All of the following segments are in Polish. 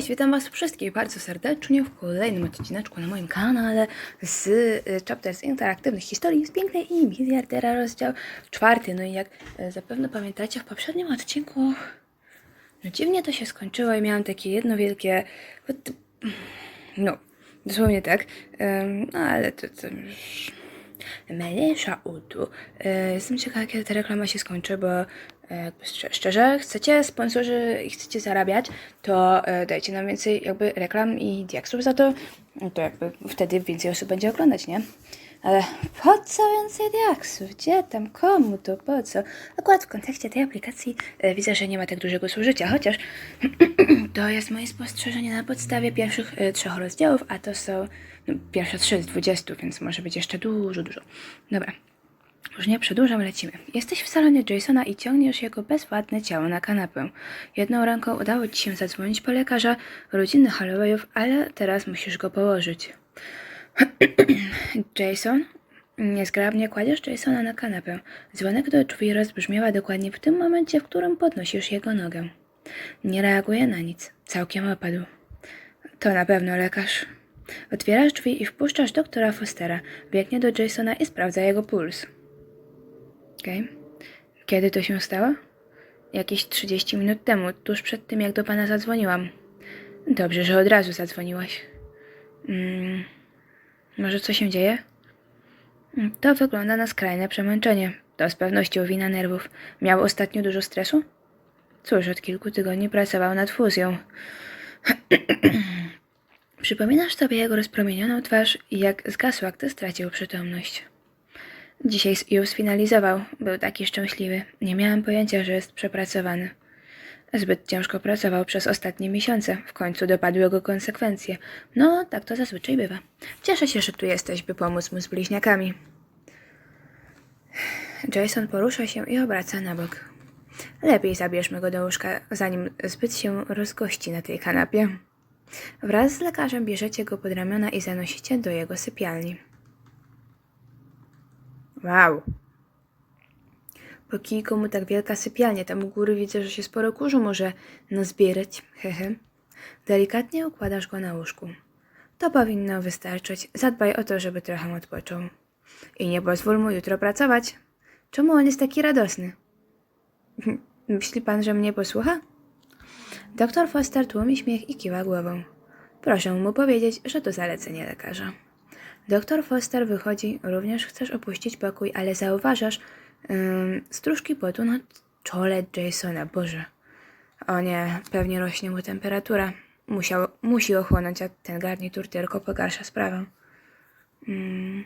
Cześć, witam Was wszystkich bardzo serdecznie w kolejnym odcineczku na moim kanale z y, Chapters Interaktywnych Historii z Pięknej i Miliardera, rozdział czwarty. No i jak y, zapewne pamiętacie, w poprzednim odcinku no dziwnie to się skończyło i miałam takie jedno wielkie... No, dosłownie tak, no ale to, to już... Mniejsza utu. E, Jestem ciekawa, kiedy ta reklama się skończy, bo jakby szczerze, chcecie sponsorzy i chcecie zarabiać, to e, dajcie nam więcej jakby reklam i diaksów za to, no to jakby wtedy więcej osób będzie oglądać, nie? Ale po co więcej diaksów? Gdzie tam? Komu to? Po co? Akurat w kontekście tej aplikacji e, widzę, że nie ma tak dużego zużycia, chociaż to jest moje spostrzeżenie na podstawie pierwszych e, trzech rozdziałów, a to są no, pierwsze trzy z 20, więc może być jeszcze dużo, dużo. Dobra. Już nie przedłużam, lecimy. Jesteś w salonie Jasona i ciągniesz jego bezwładne ciało na kanapę. Jedną ręką udało ci się zadzwonić po lekarza rodziny Hollowayów, ale teraz musisz go położyć. Jason? Niezgrabnie kładziesz Jasona na kanapę. Dzwonek do drzwi rozbrzmiewa dokładnie w tym momencie, w którym podnosisz jego nogę. Nie reaguje na nic. Całkiem opadł. To na pewno lekarz. Otwierasz drzwi i wpuszczasz doktora Fostera. Biegnie do Jasona i sprawdza jego puls. Okej. Kiedy to się stało? Jakieś 30 minut temu, tuż przed tym, jak do pana zadzwoniłam. Dobrze, że od razu zadzwoniłaś. Mm, może co się dzieje? To wygląda na skrajne przemęczenie. To z pewnością wina nerwów. Miał ostatnio dużo stresu? Cóż, od kilku tygodni pracował nad fuzją. Przypominasz sobie jego rozpromienioną twarz i jak zgasła, gdy stracił przytomność. Dzisiaj ją sfinalizował. Był taki szczęśliwy. Nie miałem pojęcia, że jest przepracowany. Zbyt ciężko pracował przez ostatnie miesiące. W końcu dopadły go konsekwencje. No, tak to zazwyczaj bywa. Cieszę się, że tu jesteś, by pomóc mu z bliźniakami. Jason porusza się i obraca na bok. Lepiej zabierzmy go do łóżka, zanim zbyt się rozgości na tej kanapie. Wraz z lekarzem bierzecie go pod ramiona i zanosicie do jego sypialni. Wow. Po kijku mu tak wielka sypialnia, tam u góry widzę, że się sporo kurzu może nazbierać. Hehe. Delikatnie układasz go na łóżku. To powinno wystarczyć. Zadbaj o to, żeby trochę odpoczął. I nie pozwól mu jutro pracować. Czemu on jest taki radosny? Myśli pan, że mnie posłucha? Doktor Foster tłumi śmiech i kiwa głową. Proszę mu powiedzieć, że to zalecenie lekarza. Doktor Foster wychodzi, również chcesz opuścić pokój, ale zauważasz ym, stróżki potu na czole Jasona. Boże. O nie, pewnie rośnie mu temperatura. Musiał, musi ochłonąć, a ten garnitur tylko pogarsza sprawę. Mm.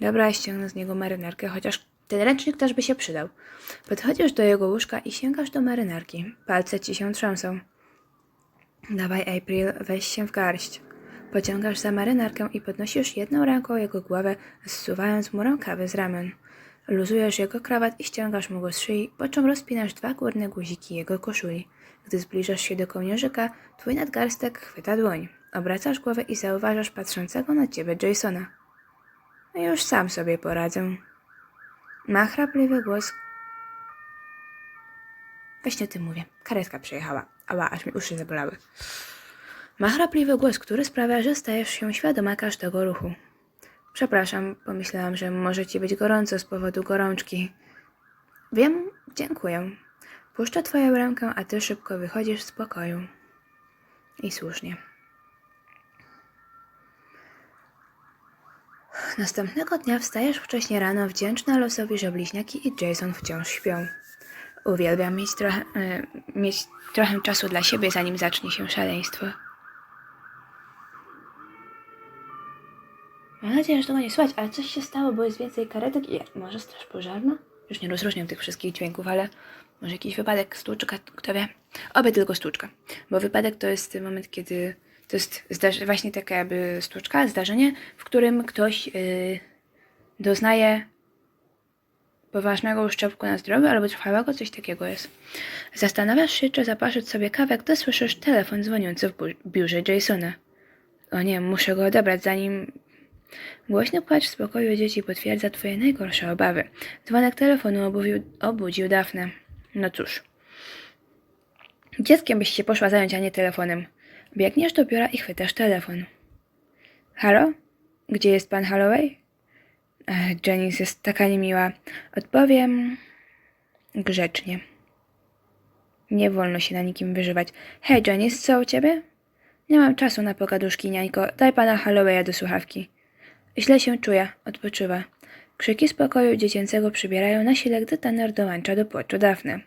Dobra, ściągnę z niego marynarkę, chociaż ten ręcznik też by się przydał. Podchodzisz do jego łóżka i sięgasz do marynarki. Palce ci się trzęsą. Dawaj, April, weź się w garść. Pociągasz za marynarkę i podnosisz jedną ręką jego głowę, zsuwając mu rękawy z ramion. Luzujesz jego krawat i ściągasz mu go z szyi, po czym rozpinasz dwa górne guziki jego koszuli. Gdy zbliżasz się do kołnierzyka, twój nadgarstek chwyta dłoń. Obracasz głowę i zauważasz patrzącego na ciebie Jasona. Już sam sobie poradzę. Ma chrapliwy głos. Weź o tym mówię. Karetka przyjechała. Ała, aż mi uszy zabolały. Ma chrapliwy głos, który sprawia, że stajesz się świadoma każdego ruchu. Przepraszam, pomyślałam, że może ci być gorąco z powodu gorączki. Wiem, dziękuję. Puszczę twoją rękę, a ty szybko wychodzisz z pokoju. I słusznie. Następnego dnia wstajesz wcześnie rano, wdzięczna losowi, że bliźniaki i Jason wciąż śpią. Uwielbiam mieć trochę, e, mieć trochę czasu dla siebie, zanim zacznie się szaleństwo. Nadzieję, że tego nie słychać, ale coś się stało, bo jest więcej karetek i może straż pożarna? Już nie rozróżniam tych wszystkich dźwięków, ale może jakiś wypadek, stłuczka, kto wie. Oby tylko stłuczka, bo wypadek to jest moment, kiedy to jest właśnie taka jakby stłuczka, zdarzenie, w którym ktoś yy, doznaje poważnego uszczerbku na zdrowiu albo trwałego, coś takiego jest. Zastanawiasz się, czy zaparzyć sobie kawę, gdy słyszysz telefon dzwoniący w biurze Jasona. O nie, muszę go odebrać, zanim... Głośny płacz z pokoju dzieci potwierdza twoje najgorsze obawy. Dzwonek telefonu obudził, obudził. No cóż. Dzieckiem byś się poszła zająć, a nie telefonem. Biegniesz do biura i chwytasz telefon. Halo? Gdzie jest pan Holloway? Ech, Janice jest taka niemiła. Odpowiem grzecznie. Nie wolno się na nikim wyżywać. Hej, Janice, co u ciebie? Nie mam czasu na pogaduszki, niańko. Daj pana Hollowaya do słuchawki. Źle się czuję, odpoczywa. Krzyki z pokoju dziecięcego przybierają na sile, gdy Tanner dołącza do płaczu Dafne.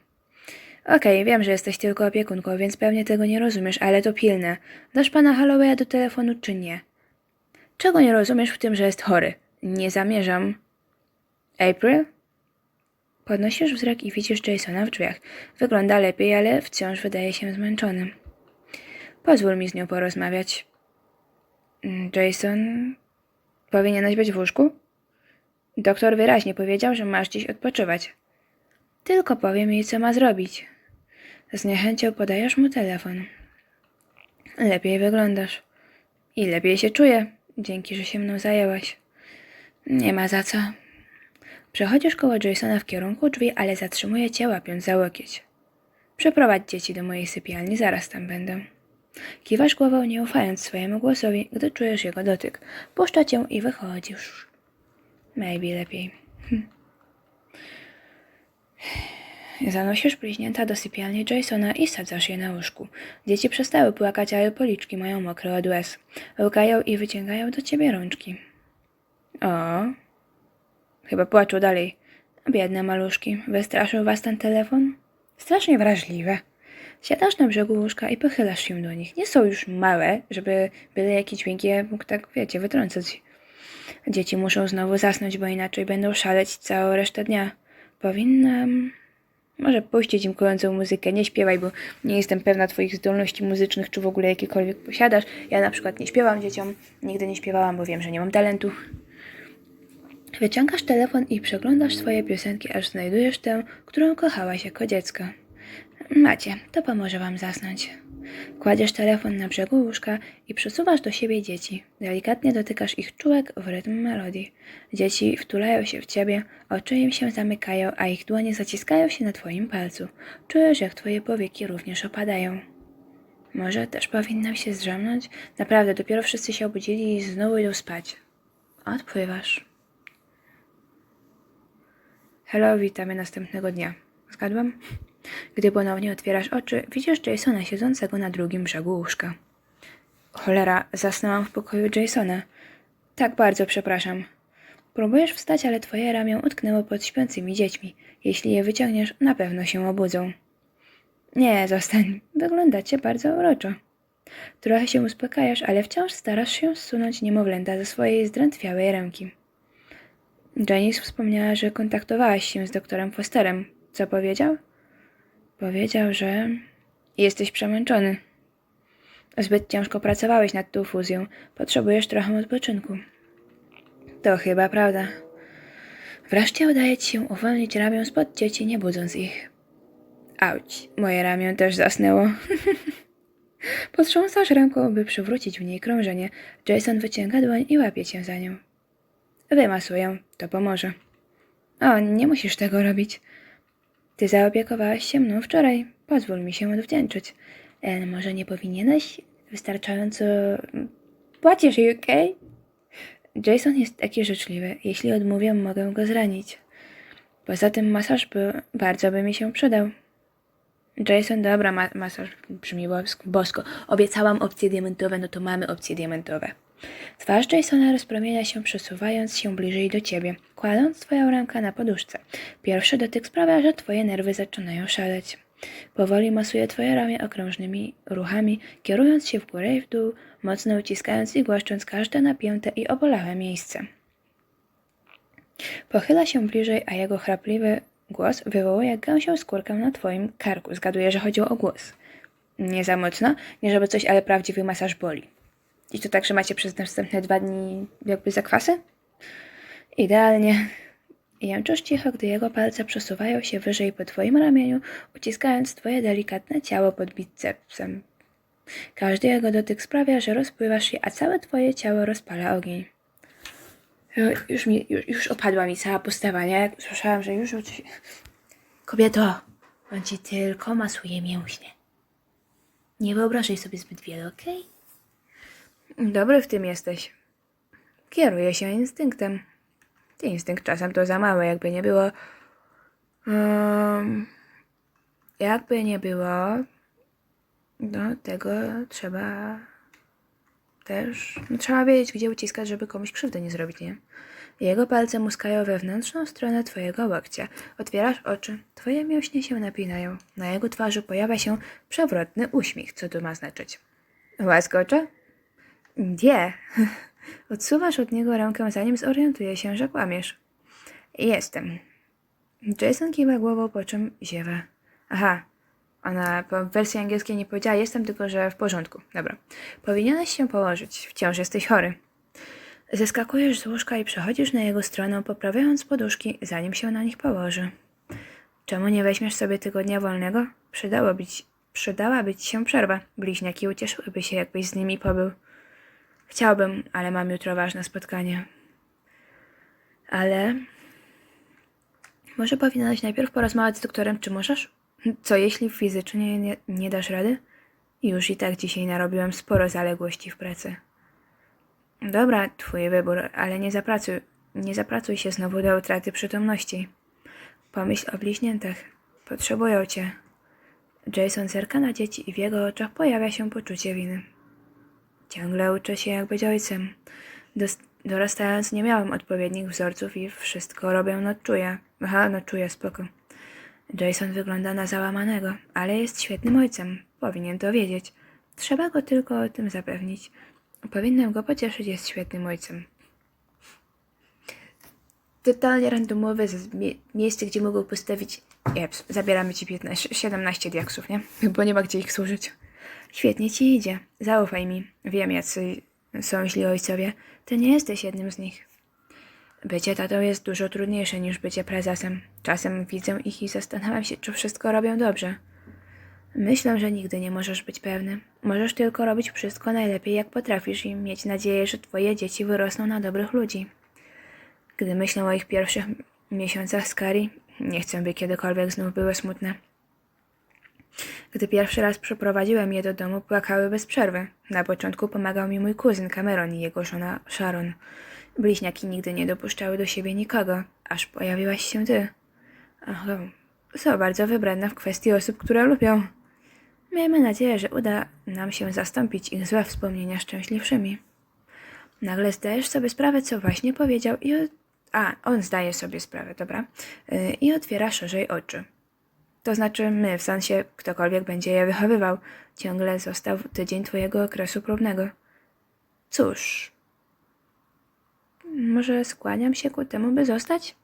Okej, wiem, że jesteś tylko opiekunką, więc pewnie tego nie rozumiesz, ale to pilne. Dasz pana Hollowaya do telefonu, czy nie? Czego nie rozumiesz w tym, że jest chory? Nie zamierzam. April? Podnosisz wzrok i widzisz Jasona w drzwiach. Wygląda lepiej, ale wciąż wydaje się zmęczony. Pozwól mi z nią porozmawiać. Mm, Jason, powinieneś być w łóżku? Doktor wyraźnie powiedział, że masz dziś odpoczywać. Tylko powiem jej, co ma zrobić. Z niechęcią podajesz mu telefon. Lepiej wyglądasz. I lepiej się czuję, dzięki, że się mną zajęłaś. Nie ma za co. Przechodzisz koło Jasona w kierunku drzwi, ale zatrzymuje cię, łapiąc za łokieć. Przeprowadź dzieci do mojej sypialni, zaraz tam będę. Kiwasz głową, nie ufając swojemu głosowi, gdy czujesz jego dotyk. Puszcza cię i wychodzisz. Maybe lepiej. Hm. Zanosisz bliźnięta do sypialni Jasona i sadzasz je na łóżku. Dzieci przestały płakać, ale policzki mają mokre od łez. Łkają i wyciągają do ciebie rączki. O, chyba płaczą dalej. Biedne maluszki, wystraszył was ten telefon? Strasznie wrażliwe. Siadasz na brzegu łóżka i pochylasz się do nich. Nie są już małe, żeby byle jakie dźwięki je mógł tak, wiecie, wytrącać. Dzieci muszą znowu zasnąć, bo inaczej będą szaleć całą resztę dnia. Powinnam... Może puścić im kojącą muzykę, nie śpiewaj, bo nie jestem pewna Twoich zdolności muzycznych, czy w ogóle jakiekolwiek posiadasz. Ja na przykład nie śpiewam dzieciom, nigdy nie śpiewałam, bo wiem, że nie mam talentu. Wyciągasz telefon i przeglądasz swoje piosenki, aż znajdujesz tę, którą kochałaś jako dziecko. Macie, to pomoże wam zasnąć. Kładziesz telefon na brzegu łóżka i przesuwasz do siebie dzieci. Delikatnie dotykasz ich czułek w rytm melodii. Dzieci wtulają się w ciebie, oczy im się zamykają, a ich dłonie zaciskają się na twoim palcu. Czujesz, jak twoje powieki również opadają. Może też powinnam się zdrzemnąć? Naprawdę, dopiero wszyscy się obudzili i znowu idą spać. Odpływasz. Hello, witamy następnego dnia. Zgadłam? Gdy ponownie otwierasz oczy, widzisz Jasona siedzącego na drugim brzegu łóżka. Cholera, zasnęłam w pokoju Jasona. Tak bardzo przepraszam. Próbujesz wstać, ale twoje ramię utknęło pod śpiącymi dziećmi. Jeśli je wyciągniesz, na pewno się obudzą. Nie, zostań. Wyglądacie bardzo uroczo. Trochę się uspokajasz, ale wciąż starasz się zsunąć niemowlęta ze swojej zdrętwiałej ręki. Janice wspomniała, że kontaktowałaś się z doktorem Fosterem. Co powiedział? Powiedział, że jesteś przemęczony. Zbyt ciężko pracowałeś nad tą fuzją. Potrzebujesz trochę odpoczynku. To chyba prawda. Wreszcie udaje ci się uwolnić ramię spod dzieci, nie budząc ich. Auć, moje ramię też zasnęło. Potrząsasz ręką, by przywrócić w niej krążenie. Jason wyciąga dłoń i łapie cię za nią. Wymasuję, to pomoże. O, nie musisz tego robić. Ty zaopiekowałaś się mną wczoraj. Pozwól mi się odwdzięczyć. Może nie powinieneś wystarczająco... Płacisz jej? Jason jest taki życzliwy. Jeśli odmówię, mogę go zranić. Poza tym masaż by, bardzo by mi się przydał. Jason, dobra, ma masaż brzmi bosko. Obiecałam opcje diamentowe, no to mamy opcje diamentowe. Twarz Jasona rozpromienia się, przesuwając się bliżej do ciebie, kładąc twoją rękę na poduszce. Pierwszy dotyk sprawia, że twoje nerwy zaczynają szaleć. Powoli masuje twoje ramię okrążnymi ruchami, kierując się w górę i w dół, mocno uciskając i głaszcząc każde napięte i obolałe miejsce. Pochyla się bliżej, a jego chrapliwy głos wywołuje gęsią skórkę na twoim karku. Zgaduję, że chodziło o głos. Nie za mocno, nie żeby coś, ale prawdziwy masaż boli. I to tak, że macie przez następne dwa dni jakby zakwasy? Idealnie. Jęczysz cicho, gdy jego palce przesuwają się wyżej po twoim ramieniu, uciskając twoje delikatne ciało pod bicepsem. Każdy jego dotyk sprawia, że rozpływasz się, a całe twoje ciało rozpala ogień. Ju- Już, mi, już, już opadła mi cała postawa, nie? Jak słyszałam, że już... Kobieto, on ci tylko masuje mięśnie. Nie wyobrażaj sobie zbyt wiele, okej? Dobry w tym jesteś. Kieruję się instynktem. Instynkt czasem to za małe, jakby nie było. Um, jakby nie było, no tego trzeba też. No, trzeba wiedzieć, gdzie uciskać, żeby komuś krzywdy nie zrobić, nie? Jego palce muskają wewnętrzną stronę twojego łokcia. Otwierasz oczy, twoje mięśnie się napinają. Na jego twarzy pojawia się przewrotny uśmiech. Co to ma znaczyć? Łaskocze? Nie. Odsuwasz od niego rękę, zanim zorientuje się, że kłamiesz. Jestem. Jason kiwa głową, po czym ziewa. Aha. Ona w wersji angielskiej nie powiedziała jestem, tylko że w porządku. Dobra. Powinieneś się położyć. Wciąż jesteś chory. Zeskakujesz z łóżka i przechodzisz na jego stronę, poprawiając poduszki, zanim się na nich położy. Czemu nie weźmiesz sobie tygodnia wolnego? Przydałoby ci, przydałaby ci się przerwa. Bliźniaki ucieszyłyby się, jakbyś z nimi pobył. Chciałbym, ale mam jutro ważne spotkanie. Ale... Może powinieneś najpierw porozmawiać z doktorem, czy możesz? Co jeśli fizycznie nie, nie dasz rady? Już i tak dzisiaj narobiłem sporo zaległości w pracy. Dobra, twój wybór, ale nie zapracuj, nie zapracuj się znowu do utraty przytomności. Pomyśl o bliźniętach. Potrzebują cię. Jason zerka na dzieci i w jego oczach pojawia się poczucie winy. Ciągle uczę się jak być ojcem. Dorastając nie miałem odpowiednich wzorców i wszystko robię no czuję. Aha, no czuję, spoko. Jason wygląda na załamanego, ale jest świetnym ojcem. Powinien to wiedzieć. Trzeba go tylko o tym zapewnić. Powinnam go pocieszyć, jest świetnym ojcem. Totalnie randomowe mie- miejsce, gdzie mogą postawić... Jeps, zabieramy ci 15, 17 diaksów, nie? Bo nie ma gdzie ich służyć. Świetnie ci idzie. Zaufaj mi. Wiem, jacy są źli ojcowie. Ty nie jesteś jednym z nich. Bycie tatą jest dużo trudniejsze niż bycie prezesem. Czasem widzę ich i zastanawiam się, czy wszystko robią dobrze. Myślę, że nigdy nie możesz być pewny. Możesz tylko robić wszystko najlepiej, jak potrafisz i mieć nadzieję, że twoje dzieci wyrosną na dobrych ludzi. Gdy myślę o ich pierwszych miesiącach z Kari, nie chcę, by kiedykolwiek znów były smutne. Gdy pierwszy raz przyprowadziłem je do domu, płakały bez przerwy. Na początku pomagał mi mój kuzyn Cameron i jego żona Sharon. Bliźniaki nigdy nie dopuszczały do siebie nikogo, aż pojawiłaś się ty. Aha, są bardzo wybredne w kwestii osób, które lubią. Miejmy nadzieję, że uda nam się zastąpić ich złe wspomnienia szczęśliwszymi. Nagle zdajesz sobie sprawę, co właśnie powiedział i... O... A, on zdaje sobie sprawę, dobra. Yy, I otwiera szerzej oczy. To znaczy my, w sensie ktokolwiek będzie je wychowywał. Ciągle został tydzień twojego okresu próbnego. Cóż... Może skłaniam się ku temu, by zostać?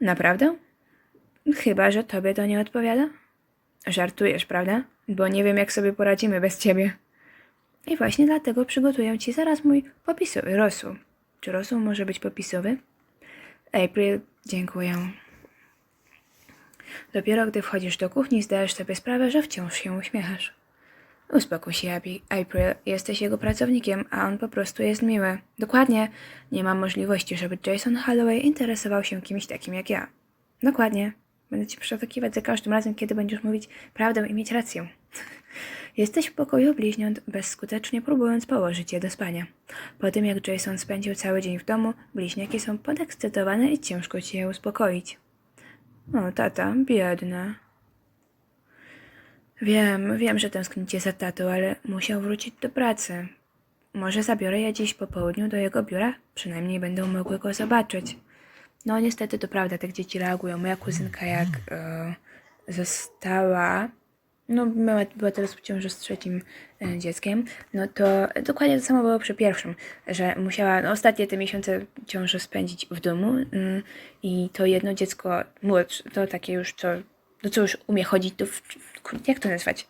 Naprawdę? Chyba, że tobie to nie odpowiada? Żartujesz, prawda? Bo nie wiem, jak sobie poradzimy bez ciebie. I właśnie dlatego przygotuję ci zaraz mój popisowy rosół. Czy rosół może być popisowy? April, dziękuję. Dopiero gdy wchodzisz do kuchni, zdajesz sobie sprawę, że wciąż się uśmiechasz. Uspokój się, Abby. April, jesteś jego pracownikiem, a on po prostu jest miły. Dokładnie, nie ma możliwości, żeby Jason Holloway interesował się kimś takim jak ja. Dokładnie. Będę ci przetakiwać za każdym razem, kiedy będziesz mówić prawdę i mieć rację. Jesteś w pokoju bliźniąt, bezskutecznie próbując położyć je do spania. Po tym, jak Jason spędził cały dzień w domu, bliźniaki są podekscytowane i ciężko ci je uspokoić. O, tata, biedna. Wiem, wiem, że tęsknicie za tatą, ale musiał wrócić do pracy. Może zabiorę je dziś po południu do jego biura? Przynajmniej będą mogły go zobaczyć. No niestety to prawda, tak dzieci reagują. Moja kuzynka jak e, została, no była, teraz w ciąży z trzecim e, dzieckiem, no to dokładnie to samo było przy pierwszym, że musiała no, ostatnie te miesiące ciąży spędzić w domu mm, i to jedno dziecko młodsze, to takie już co, no co już umie chodzić, to w, jak to nazwać?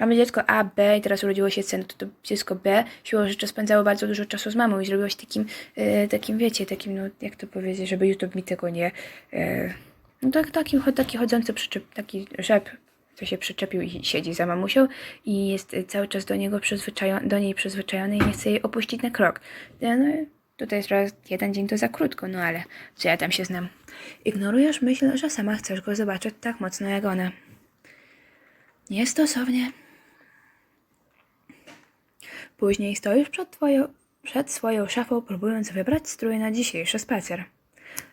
Mamy dziecko A, B i teraz urodziło się C, no to, to dziecko B siłą rzeczy spędzało bardzo dużo czasu z mamą i zrobiło się takim, e, takim wiecie, takim, no jak to powiedzieć, żeby YouTube mi tego nie... E, no tak, taki, taki chodzący przyczep, taki rzep, co się przyczepił i siedzi za mamusią i jest e, cały czas do niego przyzwyczajony, do niej przyzwyczajony i nie chce jej opuścić na krok. E, No tutaj jest jeden dzień to za krótko, no ale co ja tam się znam. Ignorujesz myśl, że sama chcesz go zobaczyć tak mocno jak ona. Niestosownie. Później stoisz przed, twoją, przed swoją szafą, próbując wybrać strój na dzisiejszy spacer.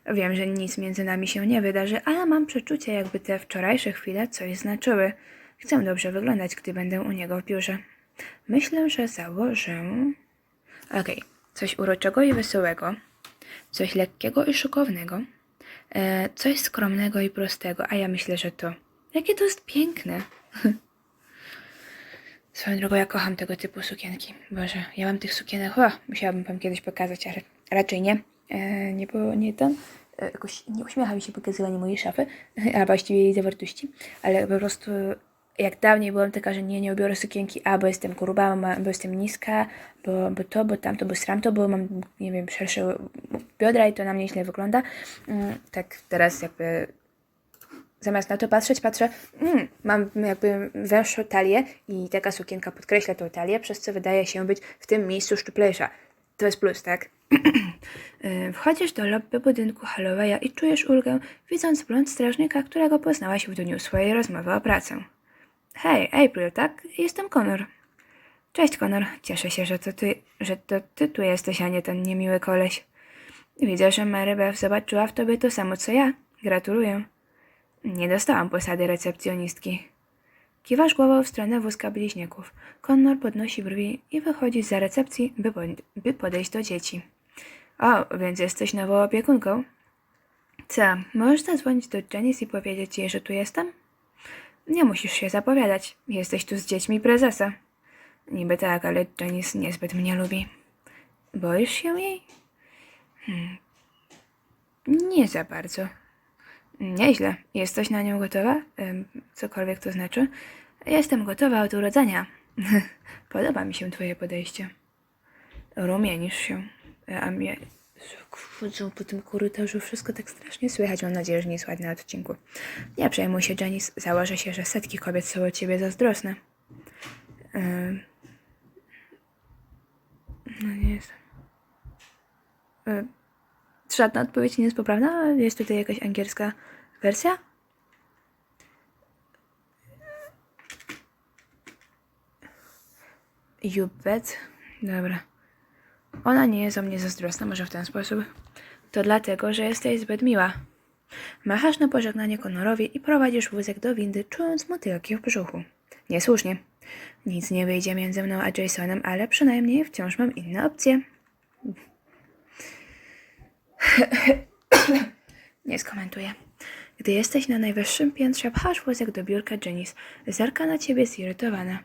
Wiem, że nic między nami się nie wydarzy, ale mam przeczucie, jakby te wczorajsze chwile coś znaczyły. Chcę dobrze wyglądać, gdy będę u niego w biurze. Myślę, że założę. Okej, coś uroczego i wesołego, coś lekkiego i szykownego, e, coś skromnego i prostego, a ja myślę, że to. Jakie to jest piękne! Swoją drogą, ja kocham tego typu sukienki. Boże, ja mam tych sukienek, o, musiałabym wam kiedyś pokazać, ale raczej nie. E, nie było, nie ten. E, jakoś nie uśmiecha mi się pokazywanie mojej szafy, a właściwie jej zawartości, ale po prostu jak dawniej byłam taka, że nie, nie ubiorę sukienki, a bo jestem gruba, bo jestem niska, bo, bo to, bo tamto, bo sramto, bo mam, nie wiem, szersze biodra i to na mnie źle wygląda. Mm, tak teraz jakby zamiast na to patrzeć, patrzę, mm, mam jakby węższą talię i taka sukienka podkreśla tą talię, przez co wydaje się być w tym miejscu szczuplejsza. To jest plus, tak? Y, Wchodzisz do lobby budynku Hallowaya i czujesz ulgę, widząc blond strażnika, którego poznałaś w dniu swojej rozmowy o pracę. Hej, April, tak? Jestem Connor. Cześć, Connor. Cieszę się, że to ty, że to ty tu jesteś, a nie ten niemiły koleś. Widzę, że Mary Beth zobaczyła w tobie to samo, co ja. Gratuluję. Nie dostałam posady recepcjonistki. Kiwasz głową w stronę wózka bliźniaków. Connor podnosi brwi i wychodzi za recepcji, by, po, by podejść do dzieci. O, więc jesteś nową opiekunką? Co, możesz zadzwonić do Janice i powiedzieć jej, że tu jestem? Nie musisz się zapowiadać. Jesteś tu z dziećmi prezesa. Niby tak, ale Janice niezbyt mnie lubi. Boisz się jej? Hmm. Nie za bardzo. Nieźle. Jesteś na nią gotowa? Cokolwiek to znaczy. Jestem gotowa od urodzenia. Podoba mi się twoje podejście. Rumienisz się. A mnie chodzą po tym korytarzu, wszystko tak strasznie słychać. Mam nadzieję, że nie słychać na odcinku. Nie przejmuj się, Janice. Założę się, że setki kobiet są o ciebie zazdrosne. Em, No nie jest. E, Żadna odpowiedź nie jest poprawna? Jest tutaj jakaś angielska wersja? You bet. Dobra. Ona nie jest o mnie zazdrosna, może w ten sposób. To dlatego, że jesteś zbyt miła. Machasz na pożegnanie Conorowi i prowadzisz wózek do windy, czując motylki w brzuchu. Niesłusznie. Nic nie wyjdzie między mną a Jasonem, ale przynajmniej wciąż mam inne opcje. Nie skomentuję. Gdy jesteś na najwyższym piętrze, pchasz wózek do biurka Janice. Zerka na ciebie zirytowana.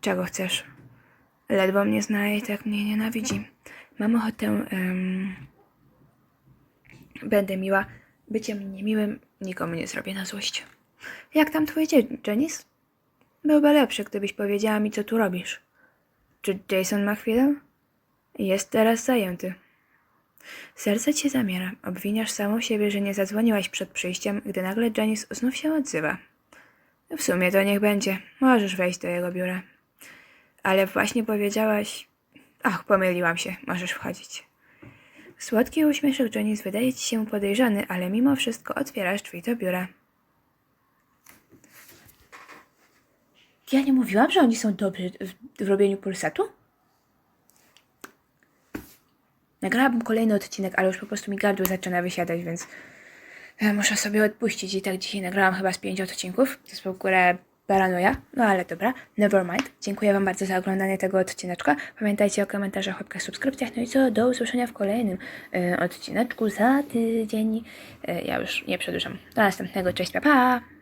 Czego chcesz? Ledwo mnie zna i tak mnie nienawidzi. Mam ochotę... em, Będę miła. Byciem niemiłym nikomu nie zrobię na złość. Jak tam twój dzień, Janice? Byłby lepszy, gdybyś powiedziała mi, co tu robisz. Czy Jason ma chwilę? Jest teraz zajęty. Serce ci zamiera. Obwiniasz samą siebie, że nie zadzwoniłaś przed przyjściem, gdy nagle Janice znów się odzywa. W sumie to niech będzie. Możesz wejść do jego biura. Ale właśnie powiedziałaś... Ach, pomyliłam się. Możesz wchodzić. Słodki uśmieszek Janice wydaje ci się podejrzany, ale mimo wszystko otwierasz drzwi do biura. Ja nie mówiłam, że oni są dobrzy w, w robieniu pulsatu? Nagrałabym kolejny odcinek, ale już po prostu mi gardło zaczyna wysiadać, więc e, muszę sobie odpuścić. I tak dzisiaj nagrałam chyba z pięć odcinków. To jest w ogóle paranoja, no ale dobra, never mind. Dziękuję Wam bardzo za oglądanie tego odcineczka. Pamiętajcie o komentarzach, łapkach, subskrypcjach. No i co, do usłyszenia w kolejnym e, odcineczku za tydzień. E, ja już nie przedłużam. Do następnego, cześć, pa, pa!